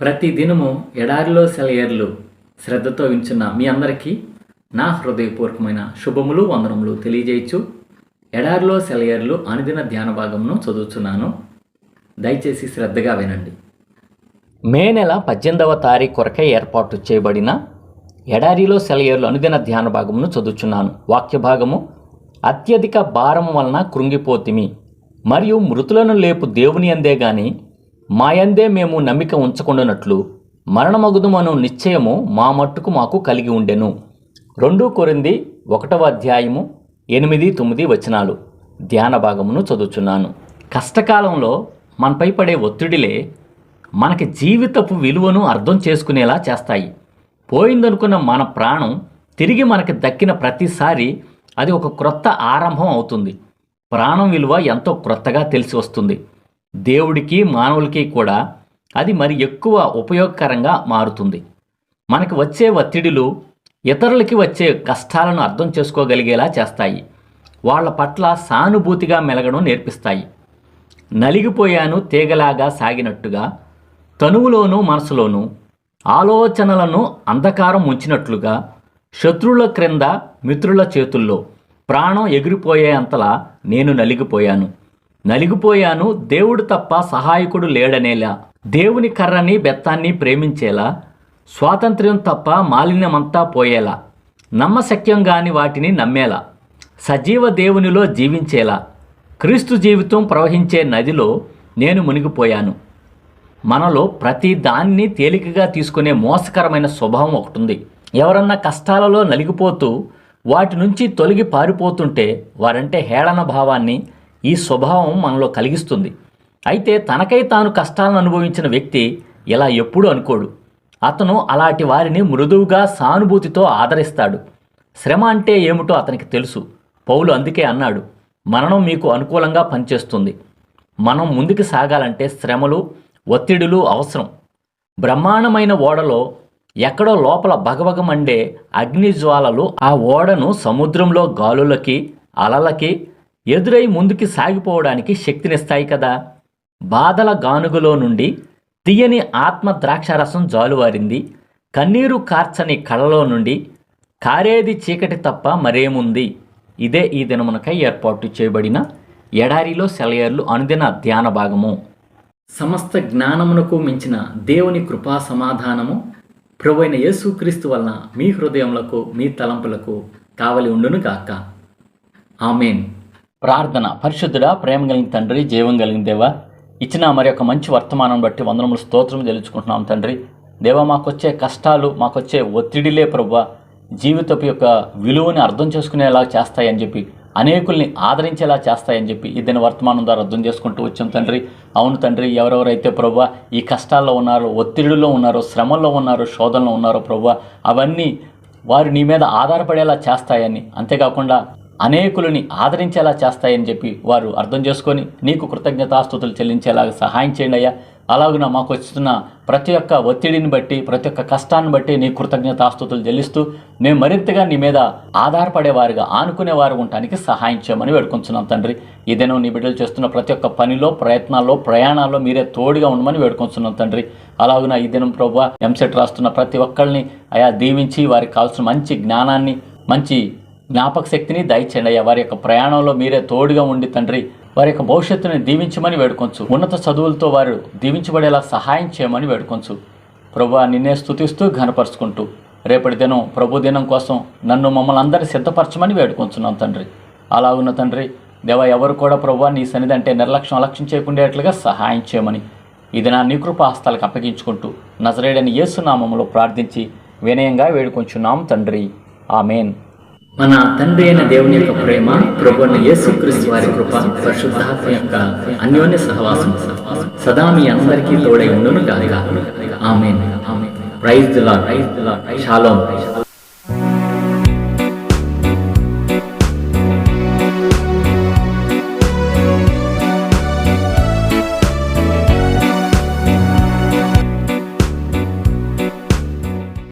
ప్రతి దినము ఎడారిలో సెలయర్లు శ్రద్ధతో వించున్న మీ అందరికీ నా హృదయపూర్వకమైన శుభములు వందనములు తెలియజేయచ్చు. ఎడారిలో సెలయర్లు అనుదిన ధ్యాన భాగమును చదువుతున్నాను దయచేసి శ్రద్ధగా వినండి. మే నెల పద్దెనిమిదవ తారీఖు కొరకే ఏర్పాటు చేయబడిన ఎడారిలో సెలయర్లు అనుదిన ధ్యాన భాగమును చదువుచున్నాను. వాక్య భాగము అత్యధిక భారం వలన కృంగిపోతిమి మరియు మృతులను లేపు దేవుని అందే గాని మాయందే మేము నమ్మిక ఉంచకుండానట్లు మరణమగుదుమను నిశ్చయము మా మట్టుకు మాకు కలిగి ఉండెను. రెండు కొరింది ఒకటవ అధ్యాయము ఎనిమిది తొమ్మిది వచనాలు ధ్యాన భాగమును చదువుచున్నాను. కష్టకాలంలో మనపై పడే ఒత్తిడిలే మనకి జీవితపు విలువను అర్థం చేసుకునేలా చేస్తాయి. పోయిందనుకున్న మన ప్రాణం తిరిగి మనకి దక్కిన ప్రతిసారి అది ఒక క్రొత్త ఆరంభం అవుతుంది. ప్రాణం విలువ ఎంతో క్రొత్తగా తెలిసి వస్తుంది. దేవుడికి మానవులకి కూడా అది మరి ఎక్కువ ఉపయోగకరంగా మారుతుంది. మనకు వచ్చే ఒత్తిడిలు ఇతరులకి వచ్చే కష్టాలను అర్థం చేసుకోగలిగేలా చేస్తాయి. వాళ్ళ పట్ల సానుభూతిగా మెలగడం నేర్పిస్తాయి. నలిగిపోయాను తీగలాగా సాగినట్టుగా తనువులోనూ మనసులోనూ ఆలోచనలను అంధకారం ఉంచినట్లుగా శత్రువుల క్రింద మిత్రుల చేతుల్లో ప్రాణం ఎగిరిపోయేంతలా నేను నలిగిపోయాను. నలిగిపోయాను దేవుడు తప్ప సహాయకుడు లేడనేలా. దేవుని కర్రని బెత్తాన్ని ప్రేమించేలా. స్వాతంత్ర్యం తప్ప మాలిన్యమంతా పోయేలా. నమ్మశక్యం కాని వాటిని నమ్మేలా. సజీవ దేవునిలో జీవించేలా. క్రీస్తు జీవితం ప్రవహించే నదిలో నేను మునిగిపోయాను. మనలో ప్రతి దాన్ని తేలికగా తీసుకునే మోసకరమైన స్వభావం ఒకటి ఉంది ఎవరన్నా కష్టాలలో నలిగిపోతూ వాటి నుంచి తొలగి పారిపోతుంటే వారంటే హేళన భావాన్ని ఈ స్వభావం మనలో కలిగిస్తుంది. అయితే తనకై తాను కష్టాలను అనుభవించిన వ్యక్తి ఇలా ఎప్పుడూ అనుకోడు. అతను అలాంటి వారిని మృదువుగా సానుభూతితో ఆదరిస్తాడు. శ్రమ అంటే ఏమిటో అతనికి తెలుసు. పౌలు అందుకే అన్నాడు మరణం మీకు అనుకూలంగా పనిచేస్తుంది. మనం ముందుకు సాగాలంటే శ్రమలు ఒత్తిడులు అవసరం. బ్రహ్మాండమైన ఓడలో ఎక్కడో లోపల భగభగమండే అగ్నిజ్వాలలు ఆ ఓడను సముద్రంలో గాలులకి అలలకి ఎదురై ముందుకి సాగిపోవడానికి శక్తినిస్తాయి కదా. బాధల గానుగులో నుండి తీయని ఆత్మ ద్రాక్షారసం జాలువారింది. కన్నీరు కార్చని కళ్ళలో నుండి కారేది చీకటి తప్ప మరేముంది? ఇదే ఈ దినమునకై ఏర్పాటు చేయబడిన ఎడారిలో సెలయర్లు అనుదిన ధ్యాన భాగము. సమస్త జ్ఞానమునకు మించిన దేవుని కృపా సమాధానము ప్రభు అయిన యేసుక్రీస్తు వలన మీ హృదయములకు మీ తలంపులకు కావలి ఉండును గాక ఆమెన్. ప్రార్థన. పరిశుద్ధుడా ప్రేమ కలిగిన తండ్రి జీవం కలిగిన దేవా ఇచ్చిన మరి ఒక మంచి వర్తమానం బట్టి వందనములు స్తోత్రం తెలుసుకుంటున్నాం తండ్రి. దేవా మాకొచ్చే కష్టాలు మాకొచ్చే ఒత్తిడిలే ప్రభు జీవితపు యొక్క విలువని అర్థం చేసుకునేలా చేస్తాయని చెప్పి అనేకుల్ని ఆదరించేలా చేస్తాయని చెప్పి ఇద్దరి వర్తమానం ద్వారా అర్థం చేసుకుంటూ వచ్చాం తండ్రి. అవును తండ్రి ఎవరెవరైతే ప్రభు ఈ కష్టాల్లో ఉన్నారో ఒత్తిడిలో ఉన్నారో శ్రమల్లో ఉన్నారో శోధనలో ఉన్నారో ప్రభు అవన్నీ వారు నీ మీద ఆధారపడేలా చేస్తాయని అంతేకాకుండా అనేకులని ఆదరించేలా చేస్తాయని చెప్పి వారు అర్థం చేసుకొని నీకు కృతజ్ఞతాస్తుతులు చెల్లించేలాగా సహాయం చేయండి అయ్యా. అలాగున మాకు వస్తున్న ప్రతి ఒక్క ఒత్తిడిని బట్టి ప్రతి ఒక్క కష్టాన్ని బట్టి నీ కృతజ్ఞతాస్తుతులు చెల్లిస్తూ మేము మరింతగా నీ మీద ఆధారపడేవారుగా ఆనుకునేవారు ఉండటానికి సహాయం చేయమని వేడుకొంచున్నాం తండ్రి. ఇదేనో నీ బిడ్డలు చేస్తున్న ప్రతి ఒక్క పనిలో ప్రయత్నాల్లో ప్రయాణాల్లో మీరే తోడుగా ఉండమని వేడుకొంచున్నాం తండ్రి. అలాగున ఈ దినం ప్రభు ఎంసెట్ రాస్తున్న ప్రతి ఒక్కరిని అయా దీవించి వారికి కావాల్సిన మంచి జ్ఞానాన్ని మంచి జ్ఞాపక శక్తిని దయచేయండి. అయ్యా వారి యొక్క ప్రయాణంలో మీరే తోడుగా ఉండి తండ్రి వారి యొక్క భవిష్యత్తుని దీవించమని వేడుకొంచు. ఉన్నత చదువులతో వారు దీవించబడేలా సహాయం చేయమని వేడుకొంచు. ప్రభు నిన్నే స్తుతిస్తూ ఘనపరుచుకుంటూ రేపటి దినం ప్రభు దినం కోసం నన్ను మమ్మల్ని అందరినీ సిద్ధపరచమని వేడుకొంచున్నాం తండ్రి. అలా ఉన్న తండ్రి దేవ ఎవరు కూడా ప్రభు నీ సన్నిధి అంటే నిర్లక్ష్యం అలక్ష్యం చేయకుండేట్లుగా సహాయం చేయమని ఇది నా నికృప హస్తాలకు అప్పగించుకుంటూ నజరేడని యేసునామంలో ప్రార్థించి వినయంగా వేడుకొంచున్నాం తండ్రి. ఆమెన్. మన తండ్రి అయిన దేవుని యొక్క ప్రేమ ప్రభు యేసుక్రీస్తు వారి కృప పరిశుద్ధాత్మ యొక్క అన్యోన్య సహవాసం సదా మీ అందరికీ తోడై ఉండును గాక. Amen. Praise the lord. Shalom